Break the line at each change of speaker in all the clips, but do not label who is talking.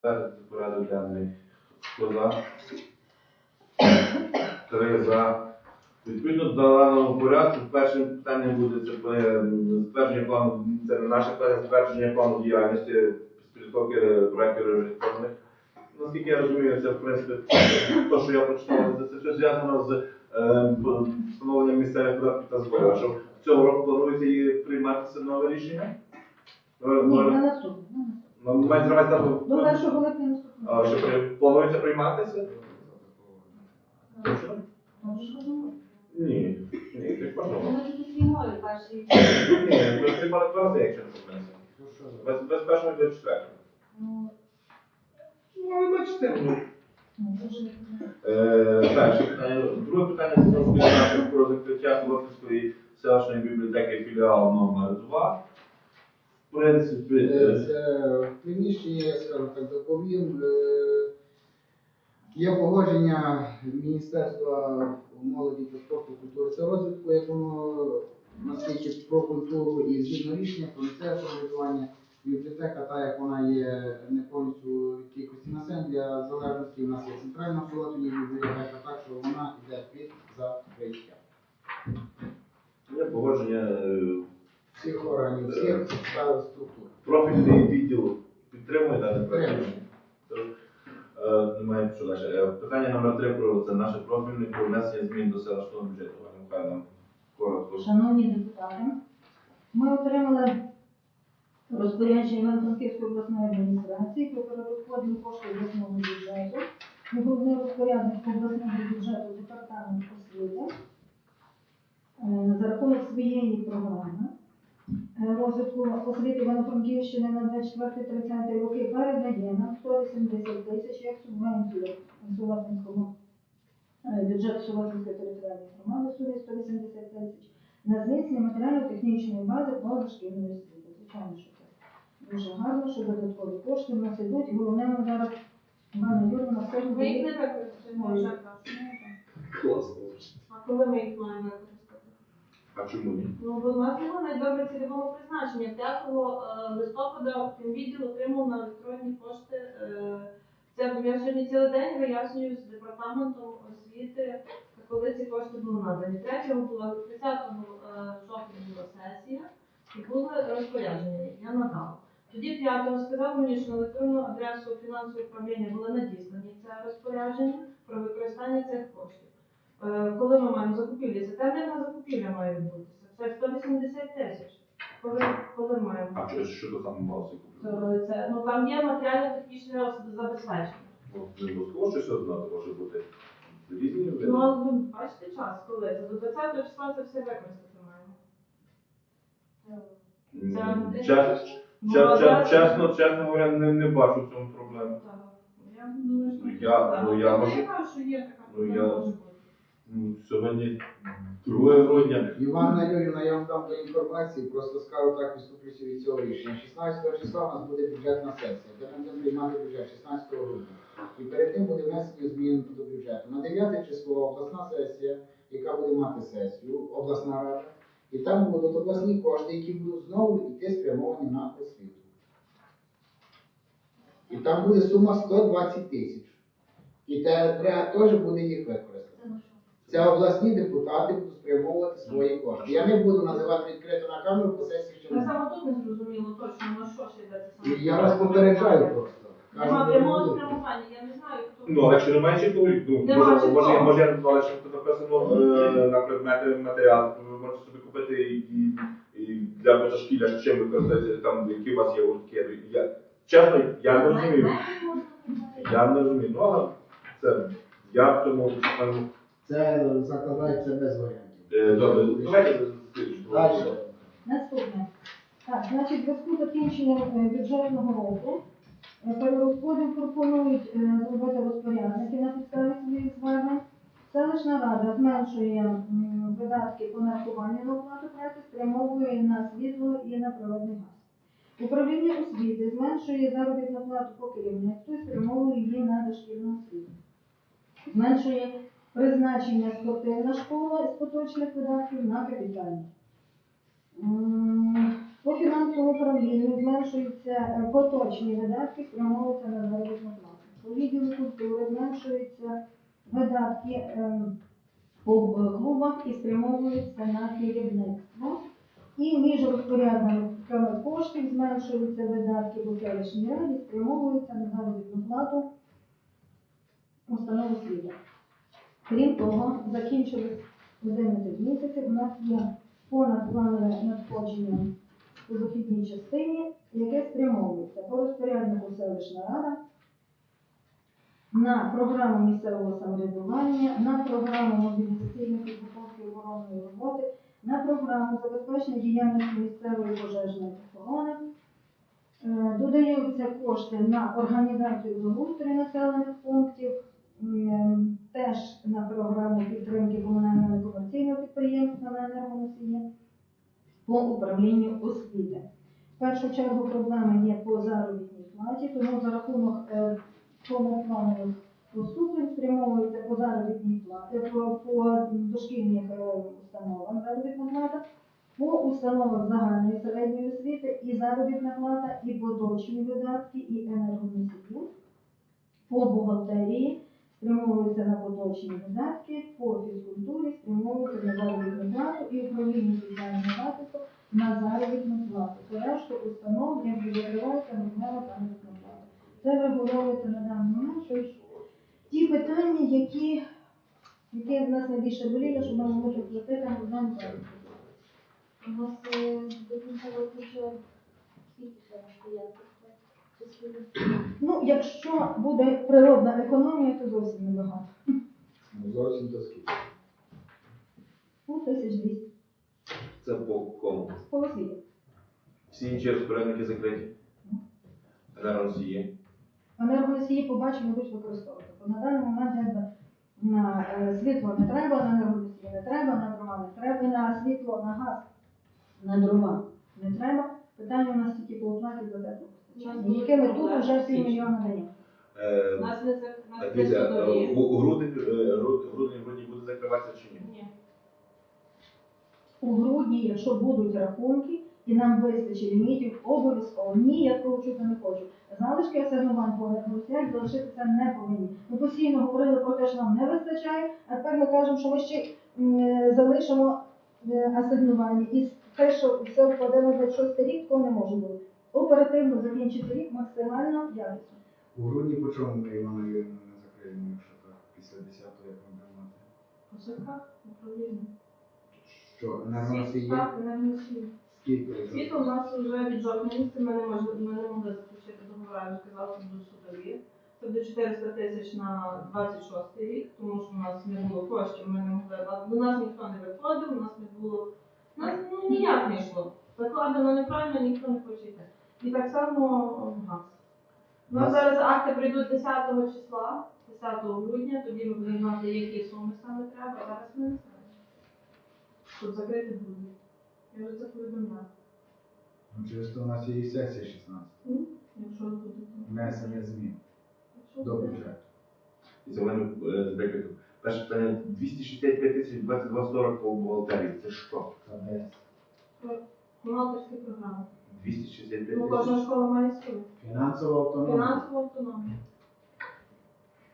Порядок денний. Хто за? Три за. Відповідно до даного порядку, першим питанням буде це е, затвердження плану, це наше питання, затвердження плану діяльності з підготовки проєктів реєстрованих. Наскільки я розумію, це в принципі те, що я прочитав, це, все зв'язано з е, встановленням місцевих податків та зборів. Що цього року планується і прийматися нове рішення? Е,
Ні, на наступне.
Ну, мається на увазі, там,
До першого липня наступного.
а, що при- планується прийматися? Що? Ні, ні, так можливо.
Ми тільки знімали перший.
Ні, ми приймали два рази, якщо не помиляюся. Без, без першого і четвертого.
Ну,
Ну, ви бачите, ну.
ну, дуже
Е, питання. друге питання це про закриття Солодківської селищної бібліотеки філіал номер 2 В принципі,
Е,
е,
Це приміщення, скажімо так, доповім. Е, Є погодження Міністерства молоді та спорту, культури та розвитку, як воно наскільки про культуру і згідно рішення про місцеве самоврядування. Бібліотека, та як вона є не повністю від кількості населення для залежності, у нас є центральна в Солотвіні бібліотека, так що вона йде під закриття.
є погодження е,
Всіх органів, всіх та структур.
профільний відділ підтримує дане проект. Е, Немає що далі. Е, Питання номер три про це наше профільне про внесення змін до селищного бюджету. Пані коротко.
Шановні депутати, ми отримали розпорядження Івано-Франківської обласної адміністрації про перерозподіл коштів обласного бюджету. Головний розпорядник обласного бюджету департамент освіти е, за рахунок своєї програми розвитку освіти Івано-Франківщини на 24-30 роки передає нам 180 тисяч як субвенцію Солотвинському е, бюджету Солотвинської територіальної громади в сумі 180 тисяч на зміцнення матеріально-технічної бази по дошкільної освіти. Звичайно, що це дуже гарно, що додаткові кошти в нас ідуть. І головне нам зараз Івана Юрівна все
Ви їх не використаєте, вже кажу.
Класно.
А коли ми їх маємо?
А чому ні?
Ну, бо в нас немає найдобре цільового призначення. 5 е, листопада відділ отримав на електронні кошти. е, Це я сьогодні цілий день вияснюю з департаментом освіти, коли ці кошти були надані. 3 була 30 е, жовтня була сесія і були розпорядження. Я надала. Тоді 5 сказав мені, що на електронну адресу фінансового управління були надіслані це розпорядження про використання цих коштів. Е, Коли ми маємо закупівлі, це тендерна закупівля має відбутися. Це 180 тисяч. Коли, коли маємо?
А що, що то саме мало купити?
Це, це, ну там є матеріально-технічне забезпечення.
Ну, не обов'язково щось одне, може бути різні.
Ну, але ви бачите час, коли це до 20 числа це все використати маємо.
М,
це-
чес-
Ну, а
чес-
зараз-
Чесно, чесно говоря, не, не бачу в цьому проблеми.
Так. Я думаю, що
Ну, я- ну, я
Ну, я кажу, що є така
ну,
проблема,
я-
може бути.
Ну, Сьогодні 2 грудня.
Іванна Юрівна, я вам дам до інформації, просто скажу так, відступлюся від цього рішення. 16 числа у нас буде бюджетна сесія, де ми будемо приймати бюджет 16 грудня. І перед тим буде внесення змін до бюджету. На 9 число обласна сесія, яка буде мати сесію, обласна рада, і там будуть обласні кошти, які будуть знову йти спрямовані на освіту. І там буде сума 120 тисяч. І треба теж буде їх використати.
Це що?
Це обласні депутати будуть спрямовувати свої кошти. Я не буду називати відкрито на камеру, бо сесії ще
Ми саме тут не зрозуміло точно, на що ще йдеться саме.
Я вас попереджаю просто.
Нема
не
прямого
буде.
спрямування, я не знаю, хто.
Ну, але якщо немає чітко, ну,
Нема
може,
чіткого.
може, написано е, на предмети матеріал, то ви можете собі купити і, і, і для позашкілля, з чим використовується, там, які у вас є гуртки. Я, чесно, я не розумію. Я не розумію. Ну, але це, я в цьому, напевно,
Це закладається без варіантів.
е, добре, давайте
Далі.
Наступне. Так, значить, в зв'язку з закінченням е, бюджетного року е, перерозподіл пропонують е, зробити розпорядники на підставі своїх звернень. Селищна рада зменшує м, видатки по нарахуванню на оплату праці, спрямовує на світло і на природний газ. Управління освіти зменшує заробітну плату по керівництву і спрямовує її на дошкільну освіту. Зменшує Призначення спортивна школа з поточних видатків на капітальні. По фінансовому управлінню зменшуються е, поточні видатки, спрямовуються на заробітну плату. По відділу культури зменшуються видатки ем, по е, клубах і спрямовуються на керівництво. І між розпорядними коштів зменшуються видатки по селищній раді, спрямовуються на заробітну плату установ освіти. Крім того, закінчились 11 місяців, у нас є понадпланове надходження у дохідній частині, яке спрямовується по розпоряднику селищна рада на програму місцевого самоврядування, на програму мобілізаційної підготовки оборонної роботи, на програму забезпечення діяльності місцевої пожежної охорони. Е, Додаються кошти на організацію благоустрою населених пунктів, теж на програму підтримки комунального некомерційного підприємства на енергоносії по управлінню освіти. В першу чергу проблеми є по заробітній платі, тому за рахунок е, повнопланових поступлень спрямовується по заробітній платі, по, по дошкільних е, установах заробітна плата, по установах загальної середньої освіти і заробітна плата, і поточні видатки, і енергоносії. По бухгалтерії спрямовуються на поточні видатки, по фізкультурі спрямовуються на заробітну плату і управління соціального захисту на заробітну плату. По решту установ, як закривається розмова заробітна плата. Це врегульовується на даний момент, що ті питання, які, які в нас найбільше боліли, що ми можемо платити на плату.
У нас до кінця ще скільки?
Ну, якщо буде природна економія, то зовсім небагато.
Ну, зовсім то скільки.
Ну, 1200.
Це по кому?
По освіті.
Всі інші розпорядники закриті. Енергоносії.
Енергоносії побачимо, будуть використовувати. Бо на даний момент якби на е, світло не треба, на енергоносії не треба, на дрова не треба, на світло, на газ, на дрова не треба. Питання у нас тільки по оплаті за теплопостачання, яке ми тут вже півмільйона.
Е,
У нас не зак- у нас не
дивіться, е,
судові.
у- у грудень, е, груд- грудень вроді буде закриватися чи ні?
Ні.
У грудні, якщо будуть рахунки і нам вистачить лімітів, обов'язково ні, я такого чути не хочу. Залишки асигнувань по енергоносіях залишитися не повинні. Ми постійно говорили про те, що нам не вистачає, а тепер ми кажемо, що ми ще м, залишимо е, асигнування. І те, що все впаде на 26 рік, то не може бути. Оперативно закінчити рік максимально якісно.
У грудні по чому ми Івана Юрійовна не закриємо, якщо так, після 10-го, як ми будемо мати?
Посилка, управління.
Що, енергоносії є?
Так, енергоносії.
Скільки?
Світло у нас вже від жовтня місяця ми не можемо, ми не могли заключити договори, я вже казала, що будуть судові. Це буде 400 тисяч на 26 рік, тому що у нас не було коштів, ми не могли, до нас ніхто не виходив, у нас не було, у нас ну, ніяк не йшло. Закладено неправильно, ніхто не хоче йти. І так само газ. У нас
Газ.
зараз акти прийдуть 10 числа, 10 грудня, тоді ми будемо знати, які суми саме треба, а зараз ми не знаємо. Щоб закрити грудня. Я вже це повідомляю.
Ну, через то у нас є і сесія 16.
Якщо буде.
Внесення змін до бюджету.
І це в мене е, декілька. Перше питання 265 тисяч 2240 по бухгалтерії. Це що?
Бухгалтерські програми.
265
Ну,
тисяч.
кожна школа має свою.
Фінансова автономія.
Фінансова автономія.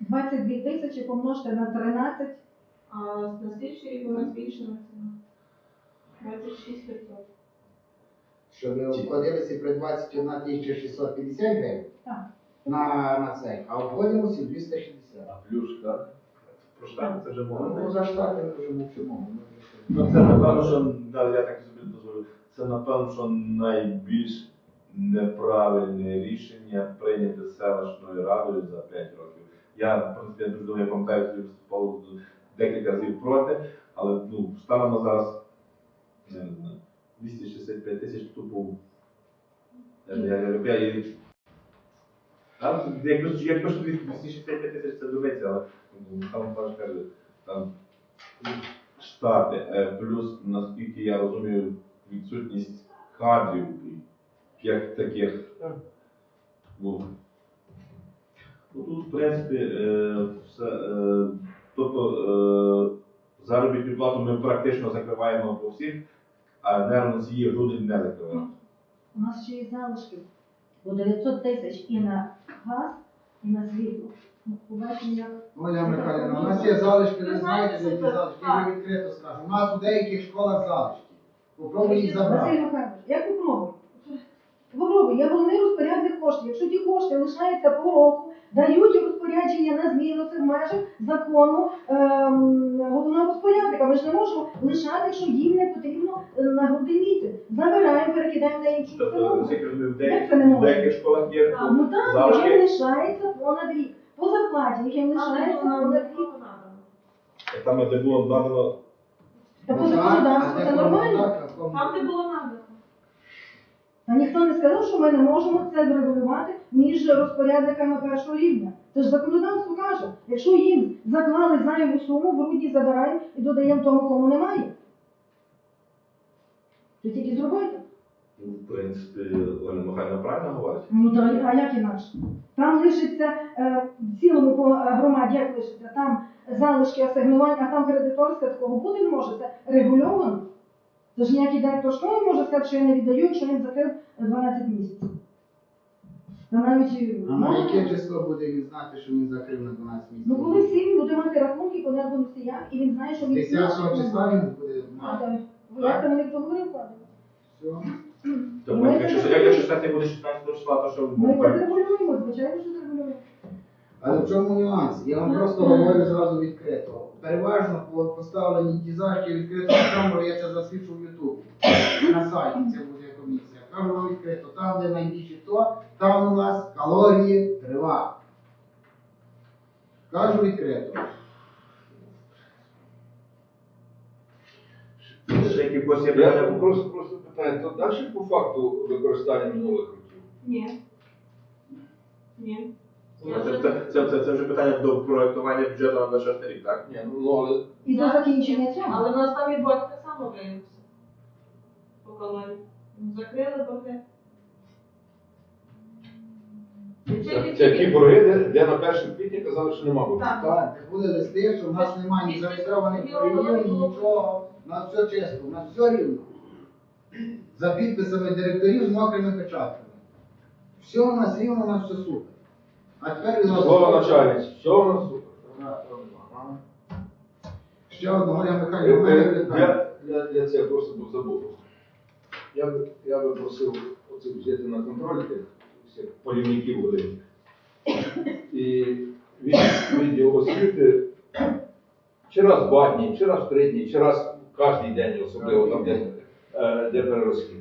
22 тисячі помножте на 13,
А на слідчий рік у нас збільшена ціна. 26 500.
Щоб ви обходилися при 21 тисяча 650 гривень
Так.
на, на цей, а обходимося 260.
А плюс, так? Про штати це вже
Ну, за штати ми вже мовчимо.
Ну, це напевно, що да, я так собі. Це напевно, що найбільш неправильне рішення прийняте селищною радою за 5 років. Я, в принципі, дуже думаю, пам'ятаю, що виступав декілька разів проти, але ну, станом на зараз не знаю, 265 тисяч я, я, там, якби, ж- якби ж 265 тисяч це дурниця, але ну, там Паш каже, там штати, е, плюс, наскільки я розумію, відсутність кадрів як таких. Ну, ну, тут, в принципі, е, все, е, тобто е, заробітну плату ми практично закриваємо по всіх, а енергоносії грудень не закриваємо.
У нас ще є залишки по 900 тисяч і на газ, і на світло. Ну, Побачимо, як
Оля Михайлівна, у нас є залишки, ви знаєте, які залишки, я відкрито скажу. У нас у деяких школах залишки. Попробуй їх
Василь
забрати.
Михайлович, як попробуй? Попробуй, я головний розпорядник коштів. Якщо ті кошти лишаються по року, дають розпорядження на зміну, це в межах закону ем, головного розпорядника. Ми ж не можемо лишати, якщо їм не потрібно е, на місяць. Забираємо, перекидаємо на іншу
Тобто,
установу.
наскільки розумію, в
Як це не
в
можна?
деяких школах є
Так.
Ну так, яким лишається понад рік. По зарплаті, яким лишається понад рік.
Там, де було надано
Та по законодавству це нормально.
Там, де було надано.
А ніхто не сказав, що ми не можемо це врегулювати між розпорядниками першого рівня. Це ж законодавство каже, якщо їм заклали зайву суму, в грудні забираємо і додаємо тому, кому немає. Це тільки зробити.
Ну, В принципі, Оля Михайлівна правильно говорить.
Ну та а як інакше? Там лишиться е, в цілому по е, громаді, як лишиться, там залишки асигнувань, а там кредиторська такого бути не може. Це регульовано. Це ж ніякий директор школи може сказати, що я не віддаю, якщо він закрив 12 місяців. Та навіть
А на яке число буде він знати, що він закрив на 12 місяців?
Ну коли всі він буде мати рахунки по енергоносіях, і він знає, що він
10 числа він буде
А,
мати.
так. Ви як там не поговорив, Павло?
Все.
Тобто,
Ми
якщо, якщо стати буде 16 числа, то що
Ми це регулюємо, звичайно, що регулюємо.
Але в чому нюанс? Я вам
Ну,
просто говорю зразу відкрито. Переважно по- поставлені ті захи відкритого камеру, я це засвідчу в Ютубі. На сайті це буде комісія. Кажу вам відкрито, там, де найбільше то, там у нас калорії трива. Кажу відкрито.
ще якихось є
Я
питання?
просто, просто питаю, то далі по факту використання минулих років?
Ні. Ні.
Ну, Це, це, це, це, це вже питання до проектування бюджету на 26 рік, так?
Ні, ну але
І до закінчення цього.
Але в нас там і борг так само виявився. По. Ну, Закрили борги.
це, це ті борги, де, де на 1 квітня казали, що нема боргів.
Так.
Так, були листи, що в нас немає ні зареєстрованих проєктів, нічого. У нас все чисто, у нас все рівно. За підписами директорів з мокрими печатками. Все у нас рівно, у нас все супер. А тепер він
Слово начальниці, все у нас.
Ще одного я
Е,
Михайло, у мене
е,
питання.
Я, я, я це просто був забув. Я би, я би просив оце взяти на контроль тих всіх полівників великих. І від відділ освіти чи раз два дні, чи раз три дні, чи раз кожен день, особливо там, де, е, де перерозхід.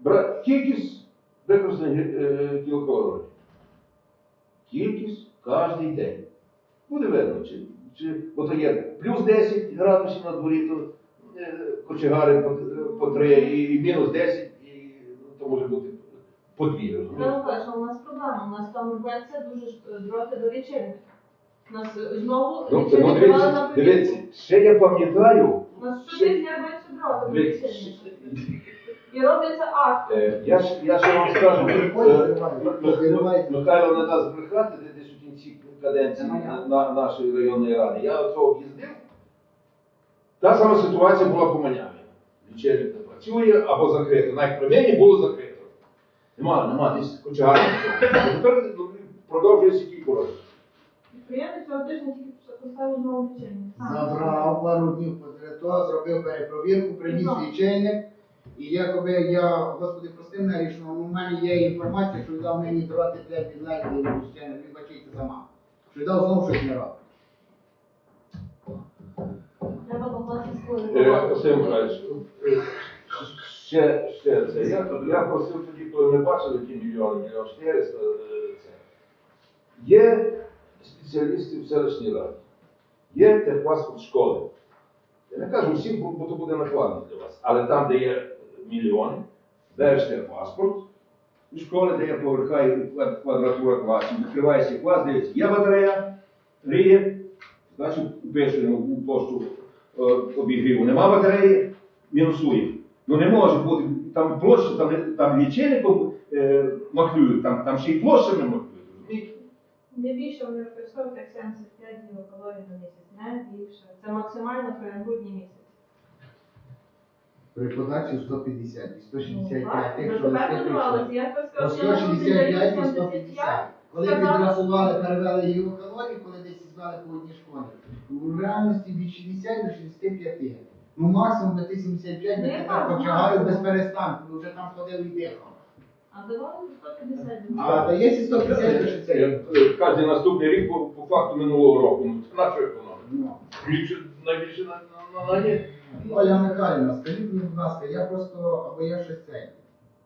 Бра... Кількість використаних е, кілокалорій. Кількість кожен день. Буде видно, чи, чи ото є плюс 10 градусів на дворі, то е, кочегари по, по 3, і, і мінус 10, і ну, то може бути по 2.
Я кажу, у нас проблема. У нас там рветься дуже е, дроти до лічильника. У нас е, знову
Ну,
лічильник
ну, дивіться, дивіться, ще я пам'ятаю,
У нас щотижня рветься дроти до лічильника. І робляться акти.
е, я, ж, я ще вам скажу, е. Михайло не дасть брехати, де десь у кінці каденції на, на- нашої районної ради. Я оце об'їздив. Та сама ситуація була по Маняві. Лічильник не працює або закрито. Навіть при мені було закрито. Нема, нема, десь кочегарні. Тепер продовжується кілька років.
Підприємець цього тижня тільки поставив знову лічильник.
Забрав пару днів подрято, зробив перепровірку, приніс лічильник. І якоби я, господи, прости мене рішено, у мене є інформація, що віддав мені давати 5 підлеглих лічильник, він бачите сама. Що віддав знову щось не робить.
Треба покласти
Е. Василь Михайлович, е, ще, ще це. Я, я просив тоді, коли ми бачили ті мільйони, мільйон 400, е, це. Є спеціалісти в селищній раді, є техпаспорт школи. Я не кажу всім, бо бо то буде накладно для вас. Але там, де є мільйони, береш техпаспорт у школи, де є поверха квадратура класів, відкриваєшся клас, дивиться, є батарея, гріє, значить пише у площу е, обігріву. Нема батареї, мінусує. Ну не може бути там площа, там, не- там лічильником е, маклюють, там, там ще й площами маклюють. розумієте?
Не більше вони використовують як 75 кілокалорій на місяць, не більше. Це максимально при місяць.
При 150 і
Ну,
165,
так,
якщо
ви
листи
тепер
прийшли.
я би
По
сказав, що
165 і 150. Коли
Сказали,
підрахували, перевели його калорії, коли десь звали по одній школі, у реальності від 60 до 65. Ну максимум до 75,
Ну,
бо
я
я
так
так почагаю без перестанку, вже там ходив і дихав.
А давали 150
А дається 150 до 60.
Е, Кожен наступний рік по, по факту минулого року. Ну, це наша економія.
Ну.
Більше, найбільше на, на, на, на ні.
Оля Михайлівна, скажіть мені, будь ласка, я просто, або я щось цей,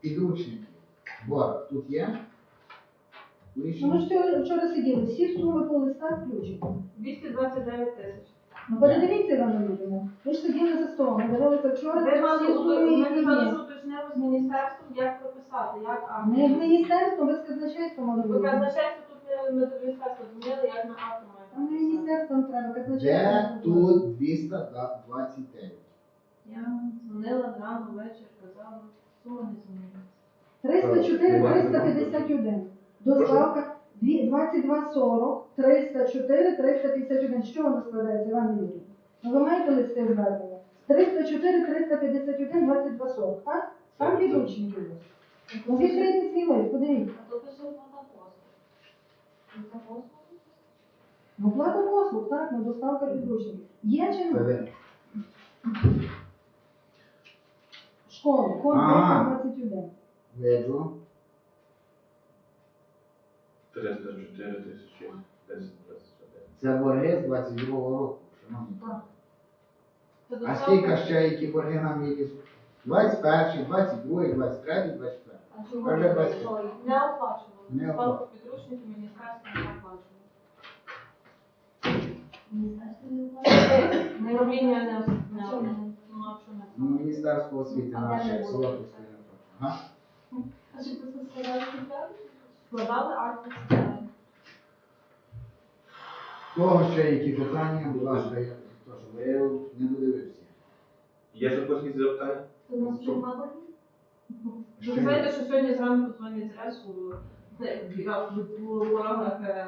підручники. Бо тут є?
Ну, ми ж вчора, вчора сиділи, всі суми по листах включені.
229 тисяч.
Ну, передивіться, Івана Юрійовна. Ви ж сиділи за столом, ми дивилися вчора,
Ви мали
всі суми,
ми уточнили з міністерством, як прописати, як
А Ми в
акт.
міністерство, ви з казначейством мали
Ви казначейство тут не ми до міністерства дзвонили, як на акт має
Міністерством треба, казначейством.
Де тут 229?
Я дзвонила рано вечір, казала, сума не змінилася.
304, 351. Доставка дві- 2240, 304, 351. Що воно складається, Іван Юрійович? Ну, ви маєте листи звернення? 304, 351, 2240, так? Там підручники у. Ну, відкрийте свій лист, подивіться.
А то пише оплата послуг. Оплата послуг?
Ну, плата послуг, так, ну, доставка підручників. Є чи
Це
немає?
де?
Школа, код
Ага.
221.
Виджу.
304 тисячі, 10 21.
Це борги з 22 року, шановні.
Це
А
доставка-
скільки ще які борги нам якісь? 21, 22, 23, 24.
А чого ви
бачите.
Не оплачували.
Не
Доставку підручників міністерство не оплачувало.
Міністерство не оплачує?
Не управління не ос-
А
не
чого не?
оплачувало. Ну, а що не
Ну,
оплачувало?
Міністерство освіти наше, село
будете? А що просто сказали, що?
Складали акт.
Кого ще які питання, будь ласка, я теж, бо я не додивився.
Є ще якісь запитання?
То у нас вже нема?
Ви знаєте, що сьогодні зранку дзвонять РЕС у в ворогах е, е,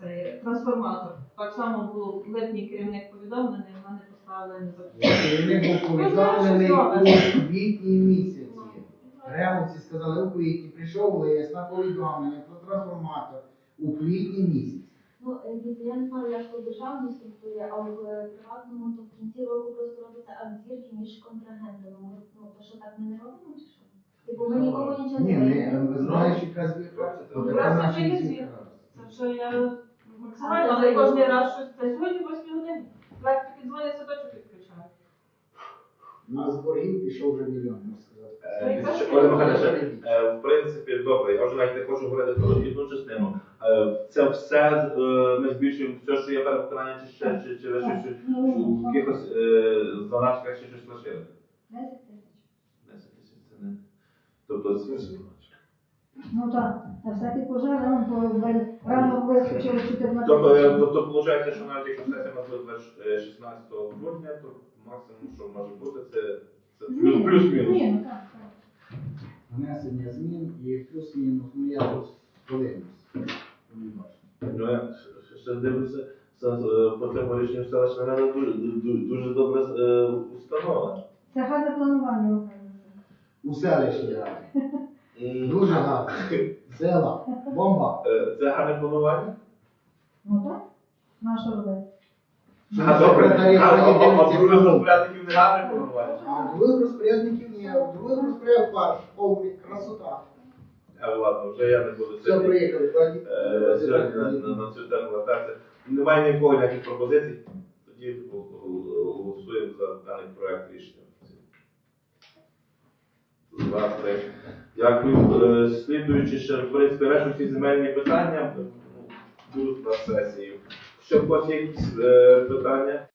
цей трансформатор. Так само був липній керівник повідомлений, в мене поставили незаконно.
Керівник був повідомлений у квітні місяці. Ремовці сказали, у квітні прийшов лист на повідомлення про трансформатор у квітні місяці.
Ну, е, дивіться, я не знаю, як в державній структурі, а в е, приватному, то в кінці року просто робиться акт зірки між контрагентами. Ми, Ну, то що так ми не робимо, чи що? Типу, ми нікому нічого
Ні,
не
ми
даємо.
знаєш, яка звірка?
Ну,
Така наша звірка.
Вже я максимально, але кожен раз щось. Це сьогодні 8 годині. Електрики дзвонять, садочок відключають.
У нас з боргів пішов вже мільйон, можна сказати.
Е, ще, Оля Михайлівна, е, в принципі, добре, я вже навіть не хочу говорити про дохідну частину. Е, Це все е, ми збільшуємо все, що є перевиконання, чи ще, чи, чи лише щось,
Ну,
в якихось е, заначках ще щось лишили.
10 тисяч.
10 тисяч це не. Тобто з
Ну так, на всякий пожар нам по- ви- рано вискочили 14
Тобто, е, тобто виходить, що навіть якщо сесія у нас буде 16 грудня, то максимум, що може бути, це, це
Зміни.
плюс-мінус.
Зміни, так, так.
Внесення змін і плюс-мінус, ну я тут подивлюсь.
Ну, я ще- ще дивлюся, це, е, по цьому рішенню селищна рада дуже, дуже, дуже добре е, установа.
Це гарне планування, Михайло.
У селищі раді.
М,
Дуже гарно. Села. Бомба.
е, Це гарне планування?
Ну так, наша робити.
А, добре. А, других розпорядників не гарне планування?
А других розпорядників ні, а других розпорядників повний красота.
А, ладно, вже я не буду
Все, приїхали,
е, сьогодні на цю тему вертатися. Немає нікого ніяких пропозицій. Тоді голосуємо за даний проект рішення. Два, три. Дякую. Е, Слідуючи ще, в принципі, решту всі земельні питання будуть на сесії. Ще є якісь е, питання?